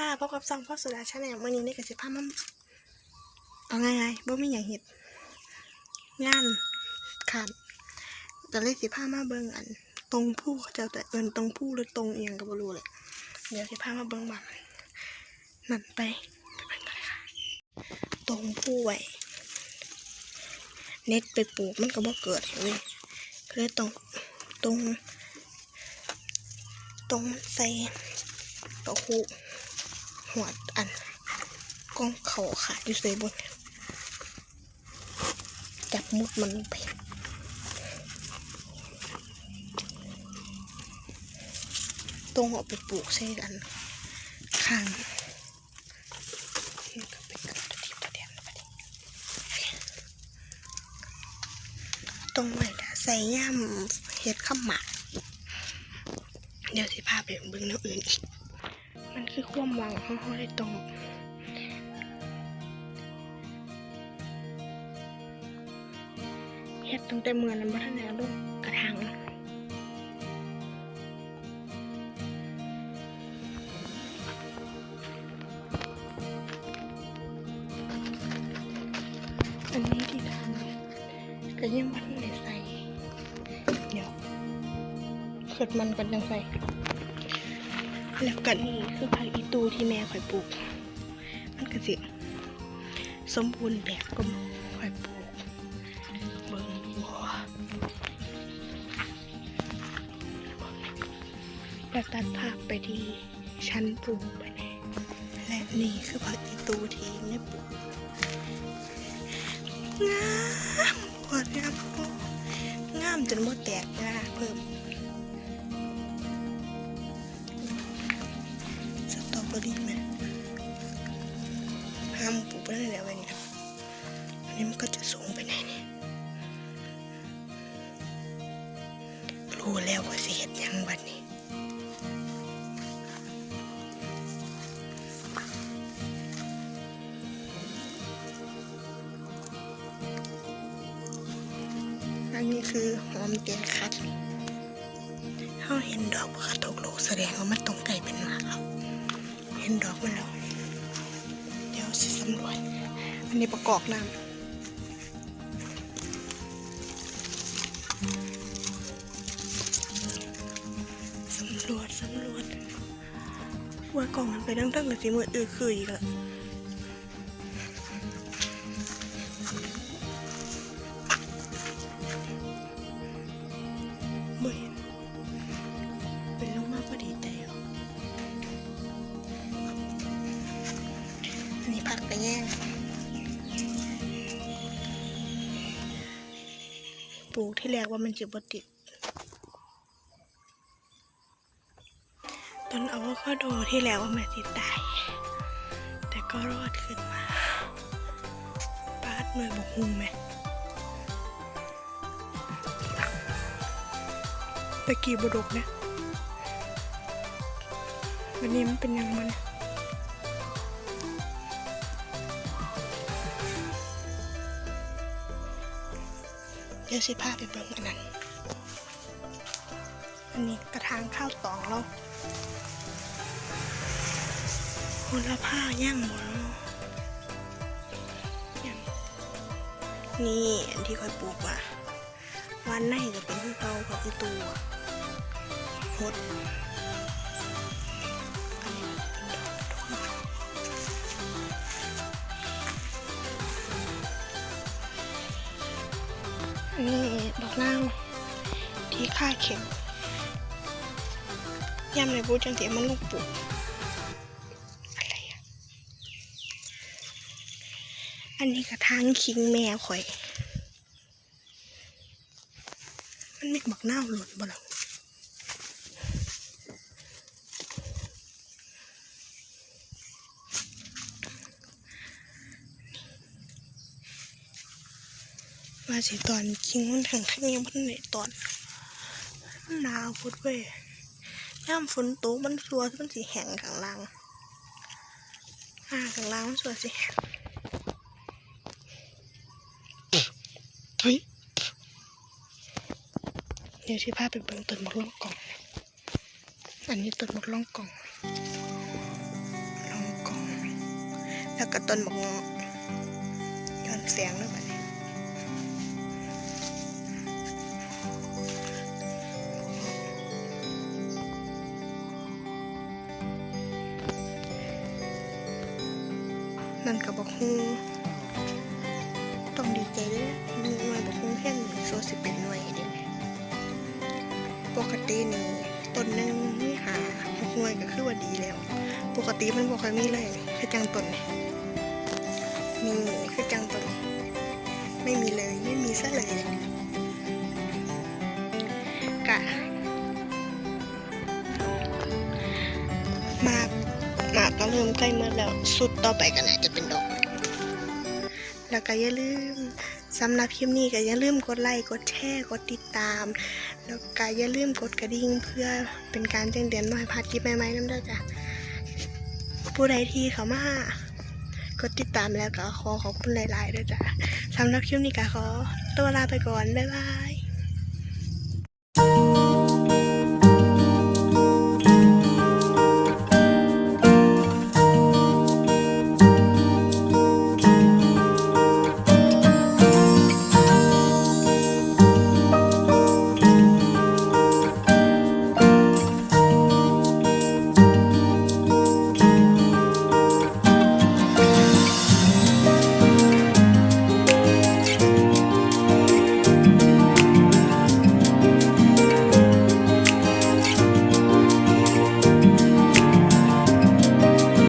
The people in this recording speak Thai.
ค่ะพบกับซองพ่อสุดาชาแนลวันนี้ในกสิภามันเอาไง่ายๆบ่มีอย่างเห็ดงานขาดแต่เลยสิพามาเบิ่งอัน ตรงผู้เขาจะแต่เอินตรงผู้หรือตรงเอียงก็บ่รู้เลยเดี๋ยวสิพามาเบิ่งบ้างนั่นไปไปกันเลยค่ะตรงผู้ไว้เน็ตไปปลูกมันก็บ่เกิดเว้ยก็เลยตรงตรงตรงใส่ต้าหู้ หัวอันกล้องเขาขาดอยู่ใส่บนจับมุดมันไปตรงเอาไปปลูกใส่กันข้างนี่ก็เป็นกระดิ่งประเด็นประเด็นตรงไว้ถ้าใส่ย่ำเห็ดข้าวหมากเดี๋ยวสิพาไปเบิ่งแนวอื่นอีก มันคือความหวังของเขาได้ตรงเฮ็ดตั้งแต่เมื่อนั้นบ่ทันแล้วลูกกระถางอันนี้ที่ทำก็ยังบ่ทันได้ใส่ เดี๋ยวเกิดมันกันยังใส่ แล้วกันนี่คือผักอีตูที่แม่ข่อยปลูก มันก็สิสมบูรณ์แบบก็ข่อยปลูก เบิ่งบัวแล้วตัดภาพไปที่ชั้นปลูกไปนี่และนี่คือผักอีตูที่แม่ปลูกงามกว่างามโอ้งามจนหมดแตกนะเพิ่ม สตรอเบอรี่ไหมห้ามปูไปได้แล้วไว้นี่อันนี้มันก็จะสูงไปไหนเนี่ยรู้แล้วว่าสิเห็ดยังบัดนี้อันนี้คือหอมเตียนคัดเขาเห็นดอกบัวตกโลกแสดงว่ามันตรงไก่เป็นหมากแล้ว เห็นดอกมันแล้ว เดี๋ยวสิสำรวจอันนี้ประกอบน้ำสำรวจ สำรวจว่ากล่องมันไปทั้งตั้งแต่สีมืออือคืออีกละ ผักกระแยงปลูกที่แรกว่ามันจะบติด ต้นอะโวคาโดที่แล้วว่ามันติดตาย แต่ก็รอดขึ้นมาปาดหน่วยบกฮุงไหมตะกี้บดกนะวันนี้มันเป็นยังมัน เดี๋ยวสิพาไปเบิ่งอันนั้น อันนี้กระถางข้าวตองเราคนละผ้าย่างหมดแล้วนี่อันที่คอยปลูกว่ะวันไหนจะเป็นเตากับอีตัวหด นนี้ดอกนางที่ค่าเข็มย่ำในบูจังเสียมันลูกปุกอะไรอะ อันนี้กระทางคิงแม่ข่อย มันมีบักหน้าหล่นบ่หรอ ว่าสิตอนคิงมันถังทั้งยังมันในตอนมันหนาวพุดเว้ยย่ำฝนตกมันสัวมันสิแห้งข้างล่างอ่าข้างล่างมันสัวสิแห้งเฮ้ยเดี๋ยวที่พาไปเบิ่งต้นมะล่องกล่อง อันนี้ต้นมะล่องกล่องลแล้วก็ต้นบักเงาะย้อนเสียงแล้วบัด นี้มันกับบักฮูต้องดีใจด้วยมีหน่วยบักฮูแค่หนึ่งโซสิเป็นหน่วยเดียวปกตินี่ต้นหนึ่งนี่หาหกหน่วยก็คือว่าดีแล้ว ปกติมันบอกค่มีเลยคือจังต้นนี่คือจังต้นไม่มีเลยไม่มีซะเลยกะ ก็เริ่มใกล้เมื่อแล้ว สุดต่อไปก็น่าจะเป็นดอก แล้วก็อย่าลืมสำหรับคลิปนี้ก็อย่าลืมกดไลค์กดแชร์กดติดตาม แล้วก็อย่าลืมกดกระดิ่งเพื่อเป็นการแจ้งเตือนไม่ให้พลาดคลิปใหม่ๆนั่นด้วยจ้ะผู้ใดที่เขามากดติดตามแล้วก็ขอขอบคุณหลายๆด้วยจ้ะสำหรับคลิปนี้ก็ขอตัวลาไปก่อน บ๊ายบาย